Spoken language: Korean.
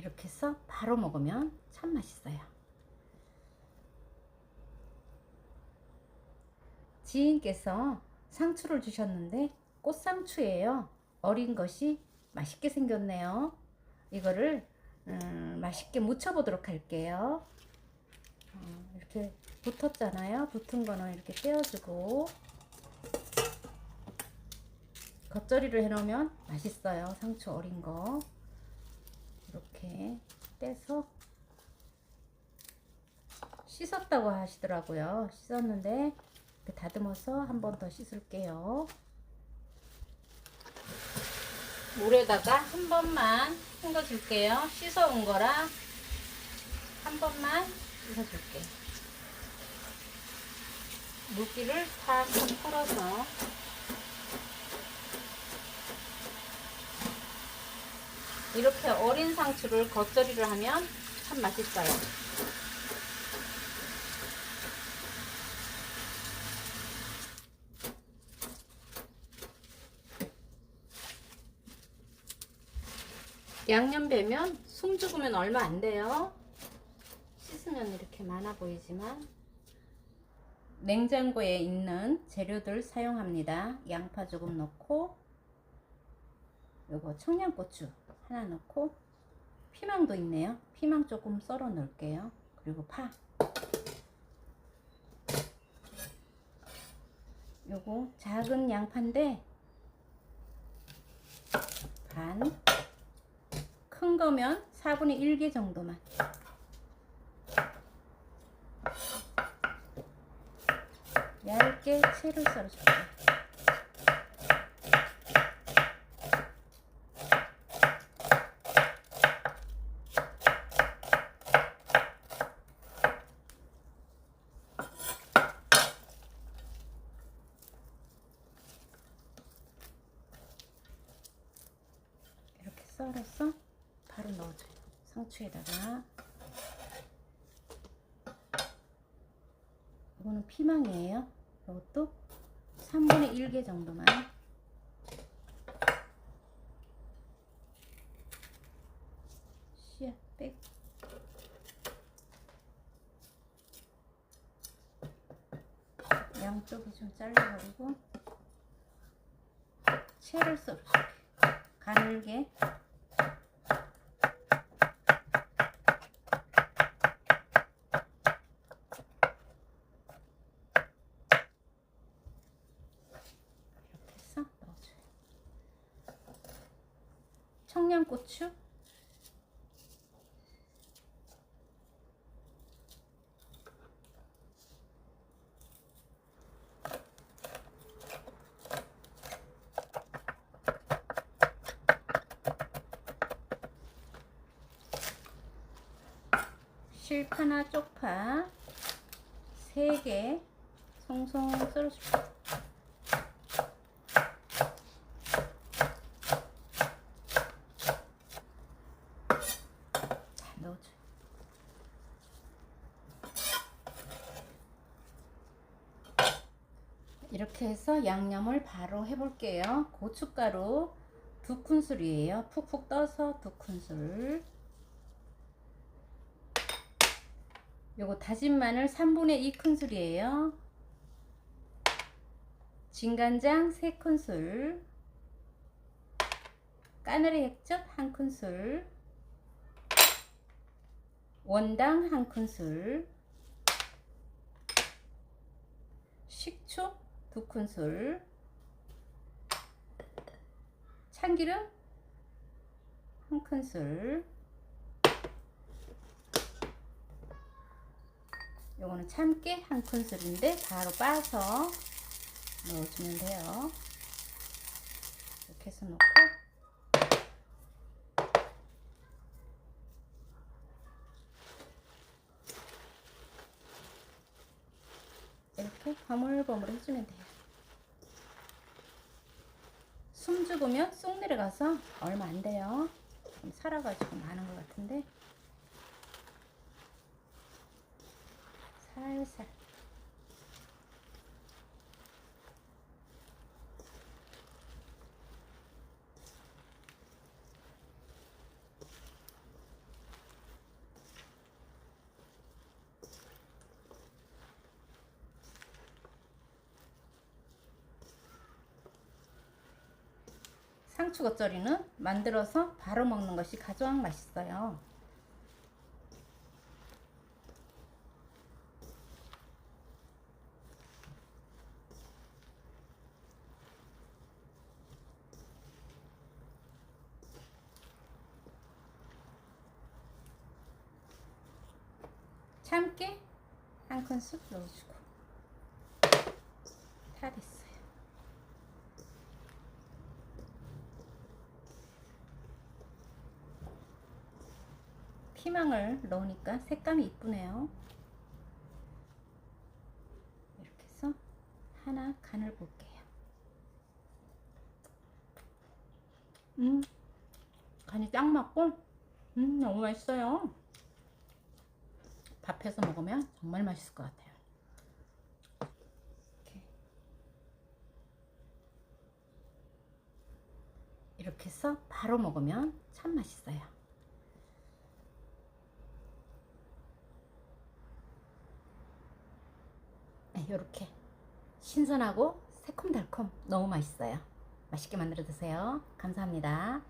이렇게 해서 바로 먹으면 참 맛있어요. 지인께서 상추를 주셨는데 꽃상추예요. 어린 것이 맛있게 생겼네요. 이거를 음, 맛있게 무쳐보도록 할게요. 어, 이렇게 붙었잖아요. 붙은 거는 이렇게 떼어주고 겉절이를 해놓으면 맛있어요. 상추 어린 거 이렇게 떼서 씻었다고 하시더라고요. 씻었는데 다듬어서 한 번 더 씻을게요. 물에다가 한 번만 헹궈줄게요. 씻어온 거라 한 번만 씻어줄게요. 물기를 탁탁 털어서 이렇게 어린 상추를 겉절이를 하면 참 맛있어요. 양념 배면 숨 죽으면 얼마 안 돼요. 씻으면 이렇게 많아 보이지만 냉장고에 있는 재료들 사용합니다. 양파 조금 넣고 요거 청양고추 하나 넣고 피망도 있네요. 피망 조금 썰어 넣을게요. 그리고 파 요거 작은 양파인데 반 큰 거면 4분의 1개 정도만 얇게 채를 썰어줄게요. 썰어서 바로 넣어줘요. 상추에다가 이거는 피망이에요. 이것도 3분의 1개 정도만 씨앗 빼 양쪽이 좀 잘라버리고 채를 썰어줄게 가늘게 해서 넣어줘요. 청양고추? 실파나 쪽파. 3개. 송송 썰어줄게요. 잘 넣어줘요. 이렇게 해서 양념을 바로 해볼게요. 고춧가루 두 큰술이에요. 푹푹 떠서 두 큰술. 요거 다진 마늘 3분의 2 큰술이에요. 진간장 3 큰술. 까느리 액젓 1 큰술. 원당 1 큰술. 식초 2큰술. 참기름 1큰술. 요거는 참깨 한 큰술인데 바로 빠서 넣어주면 돼요. 이렇게 해서 넣고 이렇게 버물버물 해주면 돼요. 숨 죽으면 쏙 내려가서 얼마 안 돼요. 좀 살아가지고 많은 것 같은데 살살 상추 겉절이는 만들어서 바로 먹는 것이 가장 맛있어요. 참깨 한 큰술 넣어주고 다 됐어요. 피망을 넣으니까 색감이 이쁘네요. 이렇게 해서 하나 간을 볼게요. 음, 간이 딱 맞고, 음, 너무 맛있어요. 밥해서 먹으면 정말 맛있을 것 같아요. 이렇게. 이렇게 해서 바로 먹으면 참 맛있어요. 이렇게 신선하고 새콤달콤 너무 맛있어요. 맛있게 만들어 드세요. 감사합니다.